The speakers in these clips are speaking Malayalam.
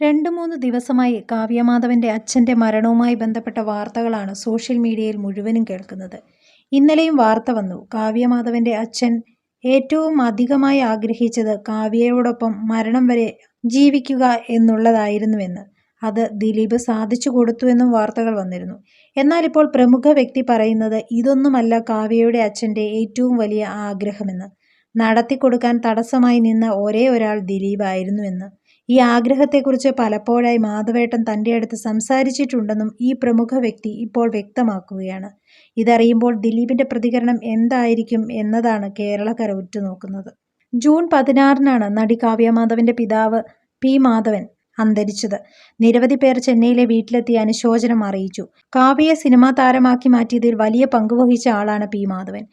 രണ്ട് മൂന്ന് ദിവസമായി കാവ്യമാധവന്റെ അച്ഛന്റെ മരണവുമായി ബന്ധപ്പെട്ട വാർത്തകളാണ് സോഷ്യൽ മീഡിയയിൽ മുഴുവനും കേൾക്കുന്നത്. ഇന്നലെയും വാർത്ത വന്നു കാവ്യമാധവന്റെ അച്ഛൻ ഏറ്റവും അധികമായി ആഗ്രഹിച്ചത് കാവ്യയോടൊപ്പം മരണം വരെ ജീവിക്കുക എന്നുള്ളതായിരുന്നുവെന്ന്. അത് ദിലീപ് സാധിച്ചു കൊടുത്തുവെന്നും വാർത്തകൾ വന്നിരുന്നു. എന്നാൽ ഇപ്പോൾ പ്രമുഖ വ്യക്തി പറയുന്നത് ഇതൊന്നുമല്ല കാവ്യയുടെ അച്ഛന്റെ ഏറ്റവും വലിയ ആഗ്രഹമെന്ന്. നടത്തിക്കൊടുക്കാൻ തടസ്സമായി നിന്ന ഒരേ ഒരാൾ ദിലീപായിരുന്നുവെന്ന്. ഈ ആഗ്രഹത്തെക്കുറിച്ച് പലപ്പോഴായി മാധവേട്ടൻ തന്റെ അടുത്ത് സംസാരിച്ചിട്ടുണ്ടെന്നും ഈ പ്രമുഖ വ്യക്തി ഇപ്പോൾ വ്യക്തമാക്കുകയാണ്. ഇതറിയുമ്പോൾ ദിലീപിന്റെ പ്രതികരണം എന്തായിരിക്കും എന്നതാണ് കേരളക്കര ഉറ്റുനോക്കുന്നത്. ജൂൺ പതിനാറിനാണ് നടി കാവ്യ മാധവന്റെ പിതാവ് പി. മാധവൻ അന്തരിച്ചത്. നിരവധി പേർ ചെന്നൈയിലെ വീട്ടിലെത്തി അനുശോചനം അറിയിച്ചു. കാവ്യയെ സിനിമാ താരമാക്കി മാറ്റിയതിൽ വലിയ പങ്കുവഹിച്ച ആളാണ് പി. മാധവൻ.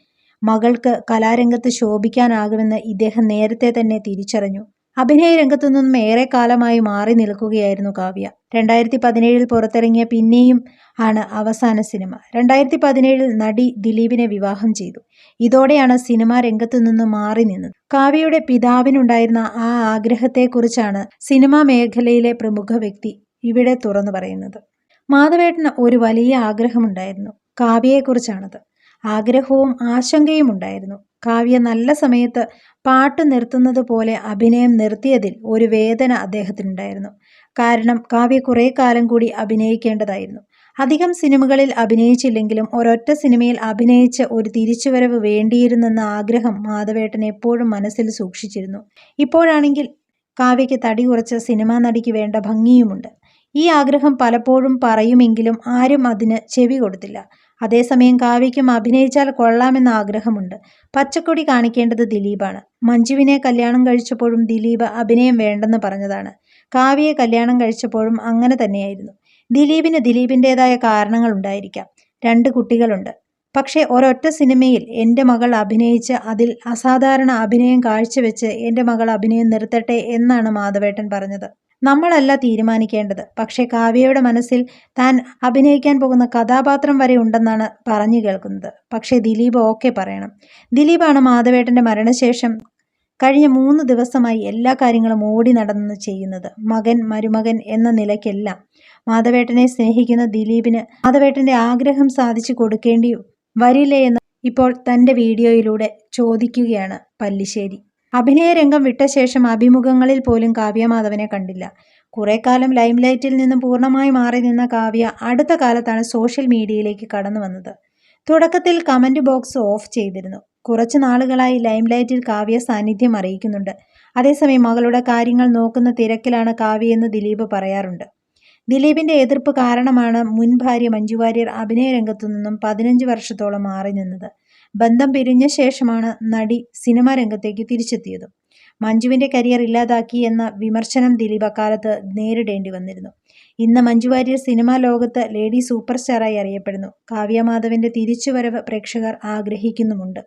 മകൾക്ക് കലാരംഗത്ത് ശോഭിക്കാനാകുമെന്ന് ഇദ്ദേഹം നേരത്തെ തന്നെ തിരിച്ചറിഞ്ഞു. അഭിനയ രംഗത്തു നിന്നും ഏറെ കാലമായി മാറി നിൽക്കുകയായിരുന്നു കാവ്യ. രണ്ടായിരത്തി പതിനേഴിൽ പുറത്തിറങ്ങിയ പിന്നെയും ആണ് അവസാന സിനിമ. രണ്ടായിരത്തി പതിനേഴിൽ നടി ദിലീപിനെ വിവാഹം ചെയ്തു. ഇതോടെയാണ് സിനിമ രംഗത്തു നിന്ന് മാറി നിന്നത്. കാവ്യയുടെ പിതാവിനുണ്ടായിരുന്ന ആ ആഗ്രഹത്തെക്കുറിച്ചാണ് സിനിമാ മേഖലയിലെ പ്രമുഖ വ്യക്തി ഇവിടെ തുറന്നു പറയുന്നത്. മാധവേട്ടന് ഒരു വലിയ ആഗ്രഹമുണ്ടായിരുന്നു. കാവ്യയെക്കുറിച്ചാണത്. ആഗ്രഹവും ആശങ്കയുമുണ്ടായിരുന്നു. കാവ്യ നല്ല സമയത്ത് പാട്ട് നിർത്തുന്നത് പോലെ അഭിനയം നിർത്തിയതിൽ ഒരു വേദന അദ്ദേഹത്തിനുണ്ടായിരുന്നു. കാരണം കാവ്യ കാലം കൂടി അഭിനയിക്കേണ്ടതായിരുന്നു. അധികം സിനിമകളിൽ അഭിനയിച്ചില്ലെങ്കിലും ഒരൊറ്റ സിനിമയിൽ അഭിനയിച്ച് ഒരു തിരിച്ചുവരവ് വേണ്ടിയിരുന്നെന്ന ആഗ്രഹം മാധവേട്ടൻ എപ്പോഴും മനസ്സിൽ സൂക്ഷിച്ചിരുന്നു. ഇപ്പോഴാണെങ്കിൽ കാവ്യയ്ക്ക് തടി കുറച്ച് സിനിമാ നടിക്ക് വേണ്ട ഭംഗിയുമുണ്ട്. ഈ ആഗ്രഹം പലപ്പോഴും പറയുമെങ്കിലും ആരും അതിന് ചെവി കൊടുത്തില്ല. അതേസമയം കാവ്യയ്ക്കും അഭിനയിച്ചാൽ കൊള്ളാമെന്ന ആഗ്രഹമുണ്ട്. പച്ചക്കൊടി കാണിക്കേണ്ടത് ദിലീപാണ്. മഞ്ജുവിനെ കല്യാണം കഴിച്ചപ്പോഴും ദിലീപ് അഭിനയം വേണ്ടെന്ന് പറഞ്ഞതാണ്. കാവ്യയെ കല്യാണം കഴിച്ചപ്പോഴും അങ്ങനെ തന്നെയായിരുന്നു. ദിലീപിന് കാരണങ്ങൾ കാരണങ്ങളുണ്ടായിരിക്കാം. രണ്ട് കുട്ടികളുണ്ട്. പക്ഷേ ഒരൊറ്റ സിനിമയിൽ എന്റെ മകൾ അഭിനയിച്ച് അതിൽ അസാധാരണ അഭിനയം കാഴ്ചവെച്ച് എന്റെ മകൾ അഭിനയം നിർത്തട്ടെ എന്നാണ് മാധവേട്ടൻ പറഞ്ഞത്. നമ്മളല്ല തീരുമാനിക്കേണ്ടത്. പക്ഷേ കാവ്യയുടെ മനസ്സിൽ താൻ അഭിനയിക്കാൻ പോകുന്ന കഥാപാത്രം വരെ ഉണ്ടെന്നാണ് പറഞ്ഞു കേൾക്കുന്നത്. പക്ഷേ ദിലീപ് ഓക്കെ പറയണം. ദിലീപാണ് മാധവേട്ടന്റെ മരണശേഷം കഴിഞ്ഞ മൂന്ന് ദിവസമായി എല്ലാ കാര്യങ്ങളും ഓടി നടന്ന് ചെയ്യുന്നത്. മകൻ മരുമകൻ എന്ന നിലയ്ക്കെല്ലാം. മാധവേട്ടനെ സ്നേഹിക്കുന്ന ദിലീപിന് മാധവേട്ടന്റെ ആഗ്രഹം സാധിച്ചു കൊടുക്കേണ്ടി വരില്ലേ എന്ന് ഇപ്പോൾ തന്റെ വീഡിയോയിലൂടെ ചോദിക്കുകയാണ് പല്ലിശ്ശേരി. അഭിനയരംഗം വിട്ട ശേഷം അഭിമുഖങ്ങളിൽ പോലും കാവ്യ മാധവനെ കണ്ടില്ല. കുറേക്കാലം ലൈംലൈറ്റിൽ നിന്നും പൂർണമായി മാറി നിന്ന കാവ്യ അടുത്ത കാലത്താണ് സോഷ്യൽ മീഡിയയിലേക്ക് കടന്നു വന്നത്. തുടക്കത്തിൽ കമന്റ് ബോക്സ് ഓഫ് ചെയ്തിരുന്നു. കുറച്ച് നാളുകളായി ലൈംലൈറ്റിൽ കാവ്യ സാന്നിധ്യം അറിയിക്കുന്നുണ്ട്. അതേസമയം മകളുടെ കാര്യങ്ങൾ നോക്കുന്ന തിരക്കിലാണ് കാവ്യ എന്ന് ദിലീപ് പറയാറുണ്ട്. ദിലീപിന്റെ എതിർപ്പ് കാരണമാണ് മുൻ ഭാര്യ മഞ്ജു വാര്യർ അഭിനയ രംഗത്തു നിന്നും പതിനഞ്ച് വർഷത്തോളം മാറി നിന്നത്. ബന്ധം പിരിഞ്ഞ ശേഷമാണ് നടി സിനിമാ രംഗത്തേക്ക് തിരിച്ചെത്തിയതും. മഞ്ജുവിന്റെ കരിയർ ഇല്ലാതാക്കി എന്ന വിമർശനം ദിലീപ് അക്കാലത്ത് നേരിടേണ്ടി വന്നിരുന്നു. ഇന്ന് മഞ്ജു വാര്യർ സിനിമാ ലോകത്ത് ലേഡി സൂപ്പർ സ്റ്റാറായി അറിയപ്പെടുന്നു. കാവ്യ മാധവന്റെ തിരിച്ചുവരവ് പ്രേക്ഷകർ ആഗ്രഹിക്കുന്നുമുണ്ട്.